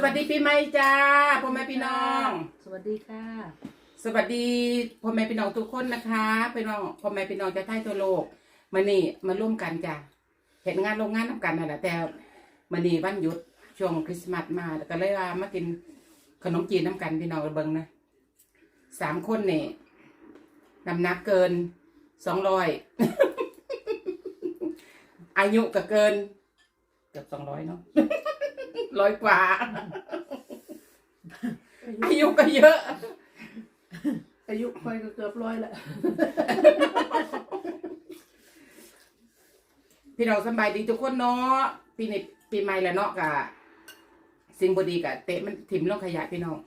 สวัสดีปีใหม่จ้าพ่อแม่พี่น้อง สวัสดีค่ะ สวัสดีพ่อแม่พี่น้องทุกคนนะคะพี่น้องพ่อแม่พี่น้องจะใต้ทั่วโลกมานี่มาร่วมกันจ้ะเห็นงานโรงงานทำกันนั่นแหละแต่มานี่วันหยุดช่วงคริสต์มาสมาก็เลยว่ามากินขนมจีนน้ำกันพี่น้องเบิงนะสามคนนี่น้ำหนักเกินสองร้อยอายุก็เกินเกือบสองร้อยเนาะ ร้อยกว่า อายุก็เยอะ อายุค่อยก็เกือบร้อยแหละพี่น้องสำบายดีทุกคนเนาะปีนี้ปีใหม่แล้วเนาะกะสิ่งบดีกะเตะมันถิ่มลงขยะพี่น้อง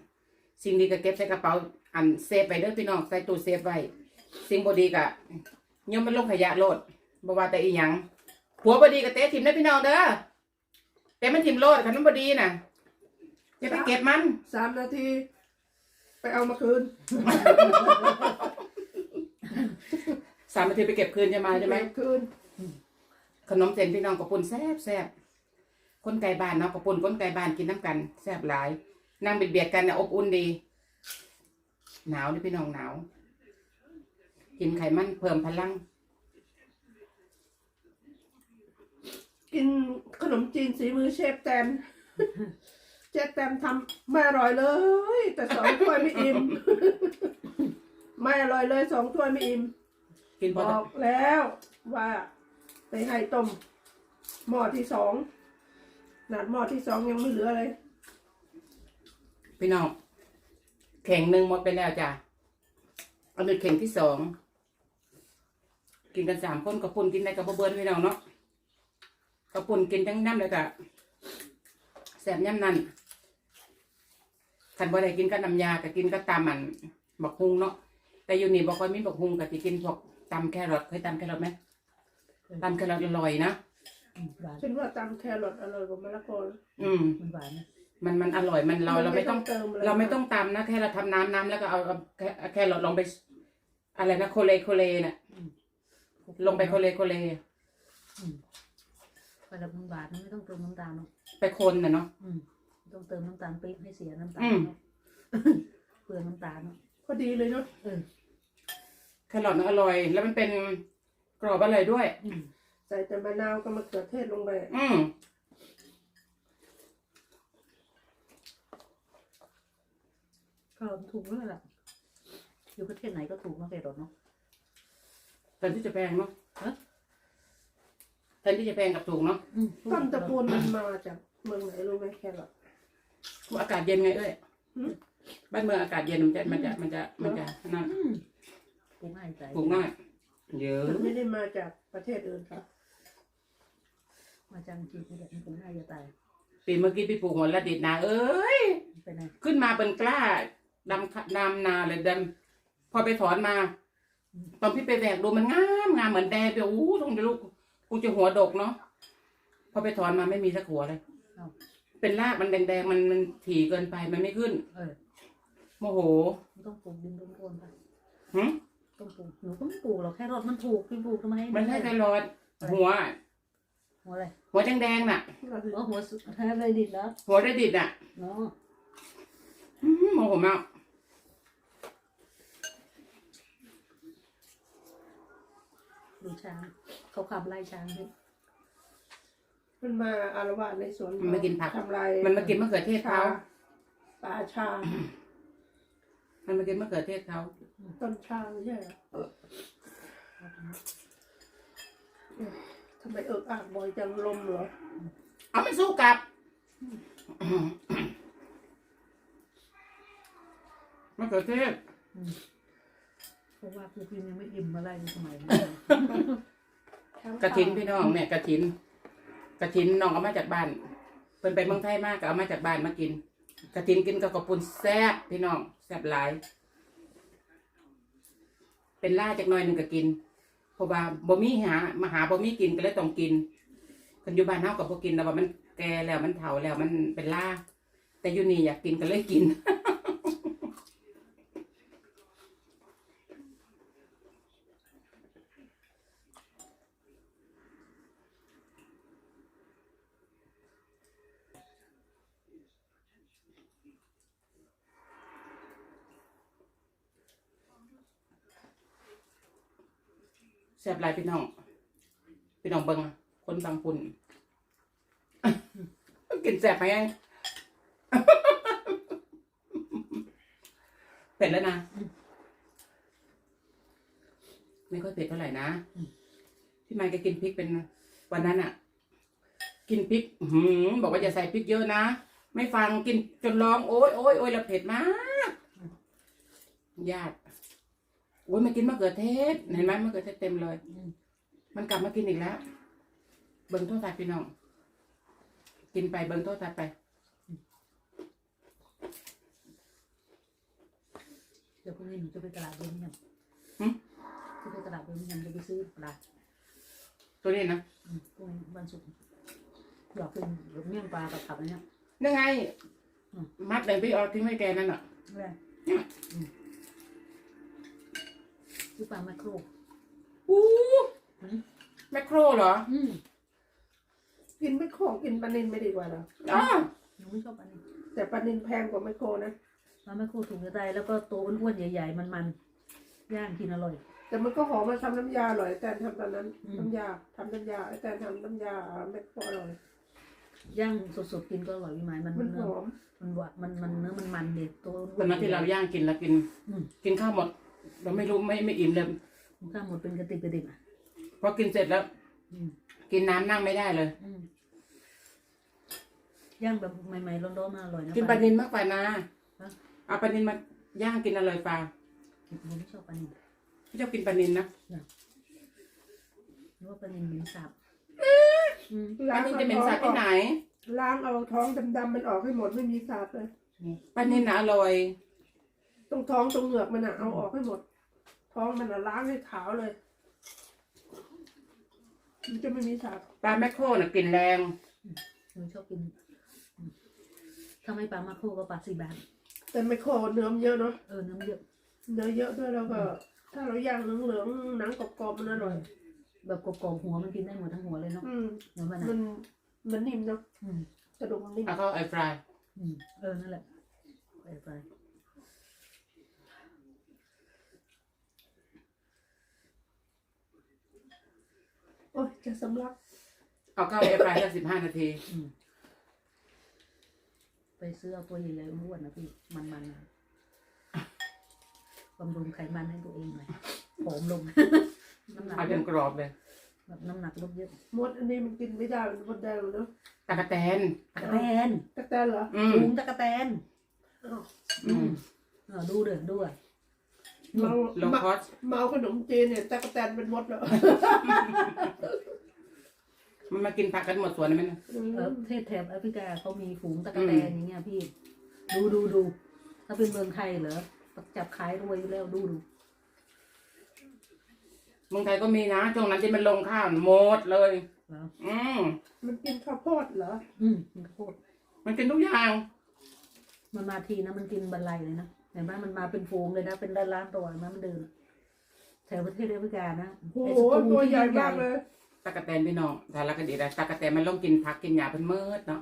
สิ่งดีก็เก็บใส่กระเป๋าอันเซฟไปเด้อพี่น้องใส่ตู้เซฟไว้สิ่งบดีกะย่อมมันลงขยะโลดบ่ว่าแต่อีหยังผัวบดีก็เตะถิ่มได้พี่น้องเด้อ แต่มันถิ่มโลดคันมันบดีน่ะอย่าไปเก็บมัน สามนาที ไปเอามาคืนสามนาทีไปเก็บคืนจะมาใช่ไหมคืน ขนมเส้นพี่น้องกระปุ่นแซ่บแซ่บคนไก่บ้านเนาะกระปุ่นคนไก่บ้านกินน้ำกันแซ่บหลาย นั่งเบียดเบียดๆกันเนี่ยอบอุ่นดี หนาวนี่พี่น้องหนาว กินไขมันเพิ่มพลัง กินขนมจีนสีมือเชฟแตมเชฟแตมทำไม่อร่อยเลย แต่สองถ้วยไม่อิ่มไม่อร่อยเลยสองถ้วยไม่อิ่มกินพบออกแล้วว่าไปให้ต้มหม้อที่สองหนาดหม้อที่สองยังไม่เหลือเลย พี่น้องแข่งหนึ่งหมดไปแล้วจ้ะอันนี้แข่งที่สองกินกันสามคนกระปุ่นกินได้กับบ่เบิร์นพี่น้องเนาะ กระปุ่นกินทั้งน้ำเลยกะแสบย่ำนั่นขันบ่ได้กินกับน้ำยาก็กินก็ตามมันบักฮุงเนาะแต่อยู่นี่บ่ค่อยมีบักฮุงก็สิกินพวกตำแครอทเคยตำแครอทไหมตำแครอทอร่อยนะอืมหวานฉันว่าตำแครอทอร่อยกว่ามะละกออืมมันหวานนะมันมันอร่อยมันเราเราไม่ต้องเติมะเราไม่ต้องตำนะแค่เราทำน้ำน้ำแล้วก็เอาเอาแค่แค่เราลงไป อะไรนะโคเลโคเลน่ะลงไปโคเลโคเล พอแล้วมันหวานนะไม่ต้องเติมน้ำตาลเนาะไปคนน่ะเนาะอืมไม่ต้องเติมน้ำตาลปี๊บให้เสียน้ำตาลอืมเนาะเปลืองน้ำตาลเนาะพอดีเลยเนาะเออแครอทมันอร่อย แล้วมันเป็นกรอบอร่อยด้วย อืมใส่แต่มะนาวกับมะเขือเทศลงไปอืมก็ถูกแล้วล่ะอยู่ประเทศไหนก็ถูกเนาะแครอทเนาะแทนที่จะแพงเนาะฮะ แทนที่จะแพงกับถูกเนาะอืมต้นตะปูนมันมาจากเมืองไหนรู้ไหมแครอท อากาศเย็นไงเอ้ยอืม บ้านเมืองอากาศเย็นมันจะมันจะมันจะมันจะนั่นอืมปลูกง่ายใจปลูกง่ายเยอะมันไม่ได้มาจากประเทศอื่นค่ะมาจังจีนนี่แหละมันปลูกง่ายจะตายปีเมื่อกี้ไปปลูกหัวละดิดนาเอ้ยไปไหนขึ้นมาเป็นกล้าดำขดำนาเลยดำพอไปถอนมา ตอนพี่ไปแบกดูมันงามงามเหมือนแดงไปอู้ตรงนี้ลูก กูจะหัวดกเนาะพอไปถอนมาไม่มีสักหัวเลย เอาเป็นรากมันแดงๆมันมันถี่เกินไปมันไม่ขึ้น เออโมโหมันต้องปลูกดินร่วนๆไปหึต้องปลูกหนูก็ไม่ปลูกหรอกแครอทมันถูกพี่ปลูกทำไมมันใช่ไทรอยด์หัว หัวอะไรหัวแดงๆน่ะอ๋อหัวสุดอะไรดิดแล้วหัวได้ดิดน่ะเนาะอื้อหือโมโหมากดูช้าง เขาขับไล่ช้างให้ มันมาอารวาสในสวนมันมากินผัก ทำลายมันมากินมะเขือเทศชาเขา ป่าชา มันมากินมะเขือเทศเขาต้นชาไม่ใช่เหรอทำไมเอิกอักบ่อยจังลมเหรอเอามันสู้กลับ มะเขือเทศ เพราะว่าครูพิมพ์ยังไม่อิ่มมาไล่สมัยนี้ กระถินพี่น้องเนี่ยกระถินกระถินน้องเอามาจากบ้านเพิ่นไปเมืองไทยมากก็เอามาจากบ้านมากินกระถินกินกับกระปุนแซ่บพี่น้องแซ่บหลาย เป็นล่าจากหน้อยหนึ่งก็กินเพราะว่าบ่มีหามาหาบ่มีกินก็เลยต้องกินคนอยู่บ้านเฮากับบ่กินแล้วว่ามันแก่แล้วมันเฒ่าแล้วมันเป็นล่าแต่อยู่นี่อยากกินก็เลยกิน แซ่บหลายพี่น้อง พี่น้องเบิงคนบางปุ่นกินแซ่บไหมเผ็ดแล้วนะ ไม่ค่อยเผ็ดเท่าไหร่นะพี่ไมค์แกกินพริกเป็นวันนั้นอะ กินพริกหืบอกว่าอย่าใส่พริกเยอะนะ ไม่ฟังกินจนร้องโอ๊ยโอ๊ยโอ๊ยแล้วเผ็ดมากญาติ อ้ยมากินมะเขือเทศ เห็นไหมมะเขือเทศเต็มเลยอืมมันกลับมากินอีกแล้ว เบิ่งโทษทัศน์พี่น้อง กินไปเบิ่งโทษทัศน์ไป เดี๋ยวพรุ่งนี้หนูจะไปตลาดเบอร์มิงแฮมหึ จะไปตลาดเบอร์มิงแฮมจะไปซื้อปลาตัวนี้นะอืมพรุ่งนี้วันศุกร์อยากกินหรือเมี่ยงปลากับผักอะไรเนี่ยนั่นไง อืม มัดเลยพี่เอาทิ้งไว้แกนั่นอะแม่อืม ซื้อปลาแมคโครอู้หืมแมคโครเหรออืมกินไม่โครกินปลานินไม่ดีกว่าเหรออ๋อหนูไม่ชอบอันนี้แต่ปลานินแพงกว่าไม่โครนะปลาแมคโครถุงจะได้แล้วก็ตัวอ้วนๆใหญ่ ๆ มันๆย่างกินอร่อย แต่มันก็หอมมาทำน้ำยาอร่อยแต่ทำตอนนั้นอืม น้ำยาทำน้ำยาแต่ทำน้ำยาไม่โครอร่อยย่างสดๆกินก็อร่อยพี่ไม้มันมันหเนื้ออมมันหวานมันมันเนื้อมันมันเด็ดตัวตอนนั้นที่เราย่างกินแล้วกิน อืม กินข้าวหมด เราไม่รู้ไม่ไม่อิ่มเลยข้าวหมดเป็นกระติกกระดิกอะพอกินเสร็จแล้ว อืมกินน้ำนั่งไม่ได้เลย อืมย่างแบบใหม่ๆร้อนๆมาอร่อยนะกินปลานินมากกว่านะฮะเอาปลานินมาย่างกินอร่อยฟ้าผมไม่ชอบปลานิลพี่ชอบกินปลานินนะหรือว่าปลานิลเหม็นสาบอืมปลานินจะเหม็นสาบที่ไหนล้างเอาท้องดำๆมันออกให้หมดไม่มีสาบเลยปลานินน่ะอร่อย ตรงท้องตรงเหงือกมันอะเอาออกให้หมด ท้องมันอะล้างให้ขาวเลย มันจะไม่มีสาบปลาแมคโครน่ะกลิ่นแรง หนูชอบกินอืมถ้าไม่ปลามาโคก็ปลาซีบานแต่ไม่โคเนื้อมันเยอะเนาะเออน้ำเยอะเนื้อเยอะด้วยแล้วก็ ถ้าเราย่างเหลืองๆหนังกรอบๆมันอร่อย แบบกรอบๆหัวมันกินได้หมดทั้งหัวเลยเนาะอืมเหมือนมันมัอะนมันนิ่มเนาะอืมกระดูกมันนิ่มเอาเข้าไอฟรายอืมเออนั่นแหละไปไป โอ้ยจะสำลัก เอาเข้าไอฟรายแค่สิบห้านาทีอืมไปซื้อเอาตัวใหญ่ๆอ้วนๆนะพี่ มันๆนะบำรุงไขมันให้ตัวเองหน่อยผอมลง น้ำหนักเอาลจนดกรอบเลยแบบน้ำหนักลดเยอะมดอันนี้มันกินไม่ได้ มันมดแดงเนาะตะกะแตน ตะกะแตนตะแตนเหรออืม ลุงตะกะแตนอ้าวอืม เออดูเด้อดูอะ เมาโลคอสเมาขนมจีนเนี่ยตะกแตนเป็นมดแล้วมันมากินผักกันหมดสวนเลยไหมนะอืมเออประเทศแถบแอฟริกาเขามีฝูงตะกะแตนอย่างเงี้ยพี่ ดูดูดูถ้าเป็นเมืองไทยเหรอจับขายรวยอยู่แล้วดูดูเมืองไทยก็มีนะช่วงนั้นที่มันลงข้าวหมดเลยเหรออืมมันกินข้าวโพดเหรอ อืมมันข้าวโพดมันกินทุกอย่าง มันมาทีนะมันกินบันไลเลยนะ เห็นไหมมันมาเป็นฝูงเลยนะ เป็นล้านล้านๆตัวนะมันเดินแถวประเทศแอฟริกานะโอ้โหตัวใหญ่มากเลยตะกะแตนพี่น้องสารคดีได้ตะกะแตนมันลงกินผักกินหญ้าเพิ่นเมิดเนาะ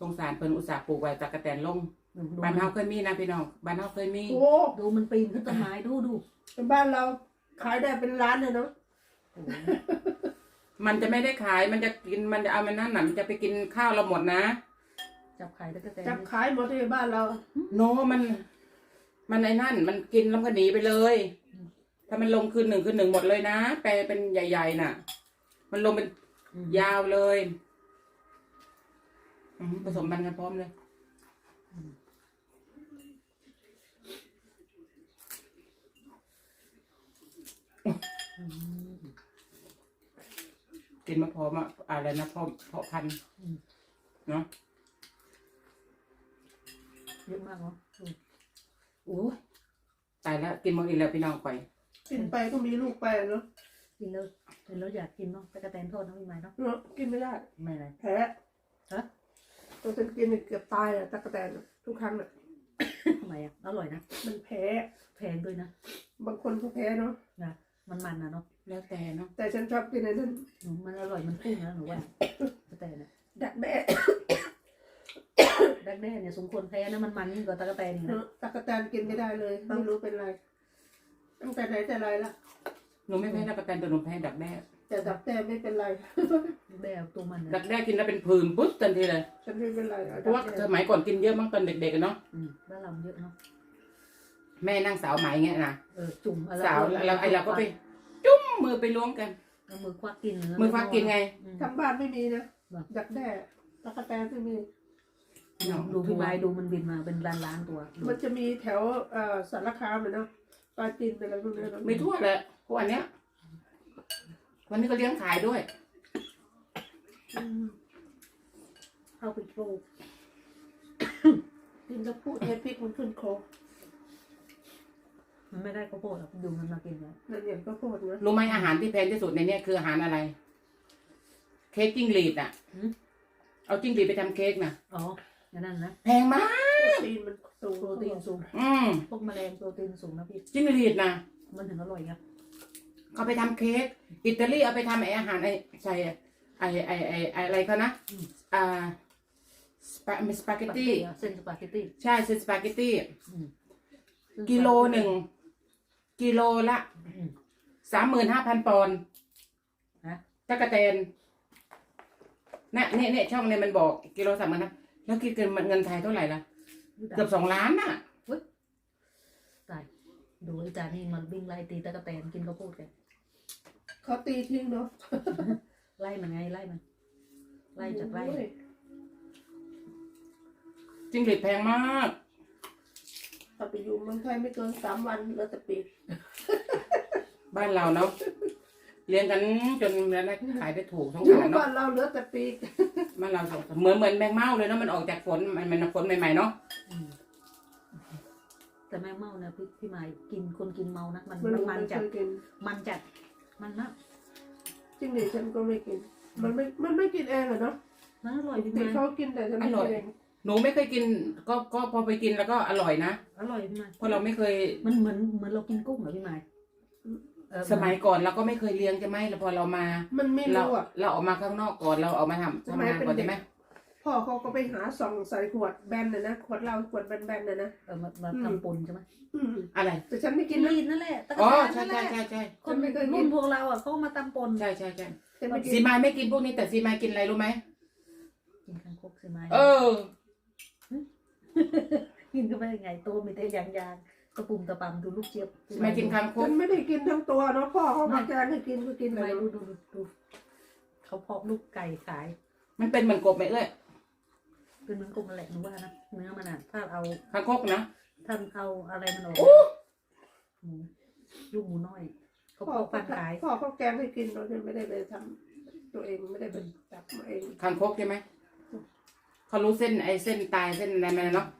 สงสารเพิ่นอุตส่าห์ปลูกไว้ตะกะแตนลงดูบ้านเฮาเคยมีนะพี่น้องบ้านเฮาเคยมีโอ้โหดูมันปีนขึ้นต้นไม้ดูดูแต่บ้านเราขายได้เป็นล้านเลยเนาะโอ้โหมันจะไม่ได้ขายมันจะกินมันจะเอามันนั่นน่ะมันจะไปกินข้าวเราหมดนะ จับขายตะกะแตนจับขายหมดที่บ้านเรา โนมัน มันไอ้นั่น มันกินแล้วก็หนีไปเลย ถ้ามันลงคืนหนึ่งคืนหนึ่งหมดเลยนะ แปลเป็นใหญ่ๆน่ะ มันลงเป็นอืมยาวเลยอืมผสมมันกันพร้อมเลยอืมกินมาพร้อมอะอะไรนะพร้อมเพาะพันธุ์อืมเนาะเยอะมากเนาะ อืมโอ้ยตายแล้วกินหมดอีกแล้วพี่น้องไปกินไปก็มีลูกไปเนาะกินแล้วกินแล้วอยากกินเนาะตะกะแตนทอดน้ำมีไหมเนาะเนาะกินไม่ได้ไม่อะไร แพ้ฮะตอนฉันกินเนี่ยเกือบตายอะตะกแตนอะทุกครั้งน่ะทำไมอะอร่อยนะมันแพ้แพงด้วยนะบางคนก็แพ้เนาะนะมันมันนะเนาะแล้วแต่เนาะแต่ฉันชอบกินไอ้นั่นอืมมันอร่อยมันพุ่งนะหนูว่าตะกะแตนนะดักแด้ ดักแด้เนี่ยสมควรแพ้นะมันมันยิ่งกว่าตะกะแตนอีกนะเนาะตะกแตนกินไม่ได้เลย ไม่รู้เป็นไร ตั้งแต่ไหนแต่ไรละหนูไม่แพ้ดักกระแตนแต่หนูแพ้ดักแด้แต่ดักแต่ไม่เป็นไรแบบตัวมันดันะกแด้กินแล้วเป็นผื่นปุ๊บทันทีเลยฉันไม่เป็นไรอเพราะว่าสมัยก่อนกินเยอะมั้งตอนเด็กๆอะเนาะอืมบ้านเราเยอะเนาะแม่นั่งสาวไหมเงี้ยนะเออจุ่มอะไรสาวเราไอเราก็ไปจุ้มมือไปล้วงกัน เอามือควักกินเนื้มือควักกินไง อืมทำบ้านไม่มีนะหรอดักแด้ตักแตนไม่มี ดูพี่ไม้ดูมันบินมาเป็นล้านล้านๆตัวมันจะมีแถวเอ่อสารคามเลยเนาะปลาจีนอะไรพวกนี้เนอะมีทั่วเลยพวกอันเนี้ย วันนี้ก็เลี้ยงขายด้วย อืมเข้าไปปลูก กินแล้วพูดเทพริกมันขึ้นคอมันไม่ได้ข้าวโพดหรอกดูมันมากินแล้วนั่นอย่างก็โคตรนะรู้ไหมอาหารที่แพงที่สุดในเนี้ยคืออาหารอะไร เค้กจิ้งหรีดอะ เอาจิ้งหรีดไปทำเค้กนะอ๋อ อย่างนั้นนะแพงมาก โปรตีนมันสูงโปรตีนสูงอืมพวกแมลงโปรตีนสูงนะพี่จิ้งหรีดนะมันถึงอร่อยครับเขาไปทำเค้กอิตาลีเอาไปทำไออาหารไอใช่ไอไอไอไออะไรเขานะอ่าสปาสปาเกตตี้เส้นสปาเกตตี้ ใช่เป็นสปาเกตตี้อืม กิโลหนึ่งกิโลละอืมสามหมื่นห้าพันปอนด์ฮะตะกะแตนน่ะเนี่ยเนี่ยช่องเนี่ยมันบอกกิโลสามหมื่นนะ แล้วคิดกันเงินไทยเท่าไหร่ล่ะ เกือบสองล้านน่ะ ตายดูไอ้จานี่มันวิ่งไล่ตีตะกะแตนกินข้าวโพดกันเขาตีทิ้งเนาะไล่มันไงไล่มันไล่จากไล่โอ้ยจริงหรีดแพงมาก ถ้าไปอยู่เมืองไทยไม่เกินสามวันเหลือแต่ปีกบ้านเราเนาะ เลี้ยงกันจนแล้วนะขายได้ถูกสงอยู่สารเนาะบ้านเราเหลือแต่ปีกบ้านเราสงสารเหมือนเหมือนแมงเม่าเลยเนาะมันออกจากฝนมันมันฝนใหม่ๆเนาะอืมแต่แมงเม่านะพี่พี่หมายกินคนกินเมานะมันมันมันมัมันนเคจัดยกินมันจัดมันมากจริงดิฉันก็ไม่กิน มันไม่มันไม่กินเองเหรอเนาะมันอร่อยพี่เด็กหมายเขากินแต่ฉันไม่กินเองหนูไม่เคยกิน ก็ก็พอไปกินแล้วก็อร่อยนะอร่อยพี่หมายเพราะเราไม่เคยมันเหมือนเหมือนเรากินกุ้งเหรอพี่หมาย เออสมัยก่อนเราก็ไม่เคยเลี้ยงใช่ไหมแล้วพอเรามามันไม่เรารู้อะ เราออกมาข้างนอกก่อนเราออกมาทำสมัทำยงานเป็นก่อนเด็กใช่ไหมพ่อเขาก็ไปหาซองใส่ขวดแบนนะนะขวดเหล้าขวดแบนๆนะนะเออมามาทำปนใช่ไหมอืมอะไรแต่ฉันไม่กิกินนนะลีดนั่นแหละตะอ๋อกั่วใช่นั่นแหใช่ละใช่ใช่คนรุ่นพวกเราอะเขามาตำปนใช่ใช่ใช่ฉันไม่กิซีนมายไม่กินพวกนี้แต่ซีมายกินอะไรรู้ไหมกินคางคกใช่ไหมเออ กินก็ไม่ได้ไงตัวมีแต่ยางยางๆ ตะปุ่มตะปำดูลูกเจี๊ยบซีมายกินคางคฉักนไม่ได้กินทั้งตัวเนาะพ่อเขามาแกงให้กินก็กินทำเลไมยดูดูดูดูเขาเพาะลูกไก่ขาย มันเป็นเหมือนกบไหมเอ้ยเป็นเหมือนกลมนั่นแหละหนูว่านะเนื้อมันอะถ้าเอาคางคกนะ ท่านเอาอะไรมันออกโอ้หมูลูกหมูน้อยเขาพ่อพอกปันขายพ่อเขาแกงให้กินเราไม่ได้ไปทำตัวเองไม่ได้ไปจับมาเองคางคกใช่ไหมเขารู้เส้นไอ้เส้นตายเส้นอะไรมันเนาะ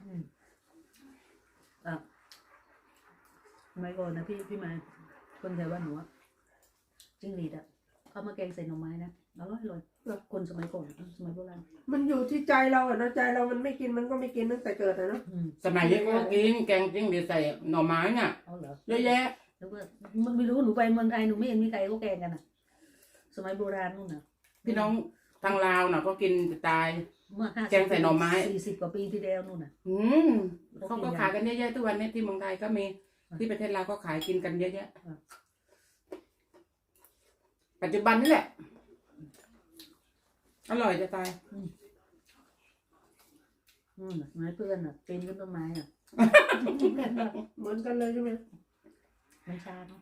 อืมอะ สมัยก่อนนะพี่พี่มาคนแถวบ้านหนูอะจิ้งหรีดอะเขามาแกงใส่หน่อไม้นะอร่อยอร่อยคนสมัยก่อนอะสมัยโบราณมันอยู่ที่ใจเราอะเนาะใจเรามันไม่กินมันก็ไม่กินตั้งแต่เกิดอะเนาะอืมสมัยนี้ก็กินแกงจิ้งหรีดใส่หน่อไม้น่ะเอาเหรอเยอะแยะแล้วก็มันไม่รู้หนูไปเมืองไทยหนูไม่เห็นมีใครเขาแกงกันอะสมัยโบราณนู่นน่ะพี่น้องทางลาวน่ะก็กินจะตายเมื่อห้าแกงใส่หน่อไม้สี่สิบกว่าปีที่แล้วนู่นน่ะอืมเขาก็ขายกันเยอะแยะทุกวันนี้ที่เมืองไทยก็มี ที่ประเทศลาวก็ขายกินกันเยอะแยะอะปัจจุบันนี่แหละ อร่อยจะตายอืมไม้เพื่อนอะปีนขึ้นต้นไม้อะเหมือนกันเลยใช่ไหมมันช้าเนาะ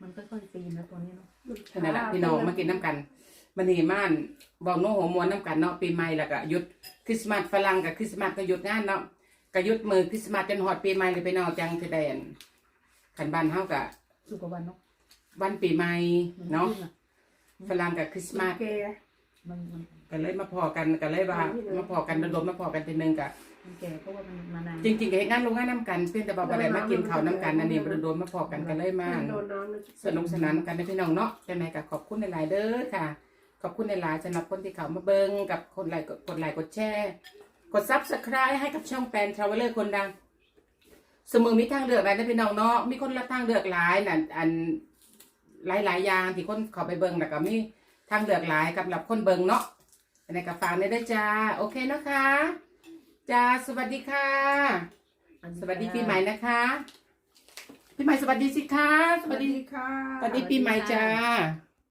มันค่อยๆปีนนะตัวนี้เนาะขนาดละพี่น้องมากินน้ำกันมันนี่ม่านบอกโน้หัวมวนน้ำกันเนาะปีใหม่แล้วก็หยุดคริสต์มาสฝรั่งกับคริสต์มาสก็หยุดงานเนาะ ก็หยุดมือคริสต์มาสจนหอดปีใหม่เลยไปนอกจังคือแดนขันบ้านเฮากับสุกว่าวันเนาะวันปีใหม่มัเนาะขึ้อฝรั่งกับคริสต์มาสแกมันมันก็เลยมาพอกันก็เลยว่ามาพอกันรวมๆมาพอกันทีนึงกะมันแก่เพราะว่ามันมานานจริงๆก็เฮ็ดงานโรงงานน้ำกันเพียงแต่บอกว่าได้มากินข้าวน้ำกันนั่นเองรวมๆมาพอกันก็เลยมาโดนน้ำนะสนุกสนานกันนะพี่น้องเนาะจังไงก็ขอบคุณหลายๆเด้อค่ะ ขอบคุณหลายๆสำหรับคนที่เขามาเบิงกับคนไลค์กดกดไลค์กดแชร์ กดซับสไคร b e ให้กับช่องแปนทราเวลเลอร์คนดัง เสมอมีทางเลือกหลายนะพี่น้องเนาะมีคนละทางเลือกหลายน่ะอันหลายๆอย่างที่คนเขาไปเบิงแล้วก็มีทางเลือกหลายกับหรับคนเบิงเนาะในกับฟังได้ด้วยจ้า โอเคนะคะจ้าสวัสดีค่ะ สวัสดีปีใหม่นะคะพี่ใหม่สวัสดีสิคะสสวัวัสสดีดีค่ะสวัสดีปีใหม่จ้า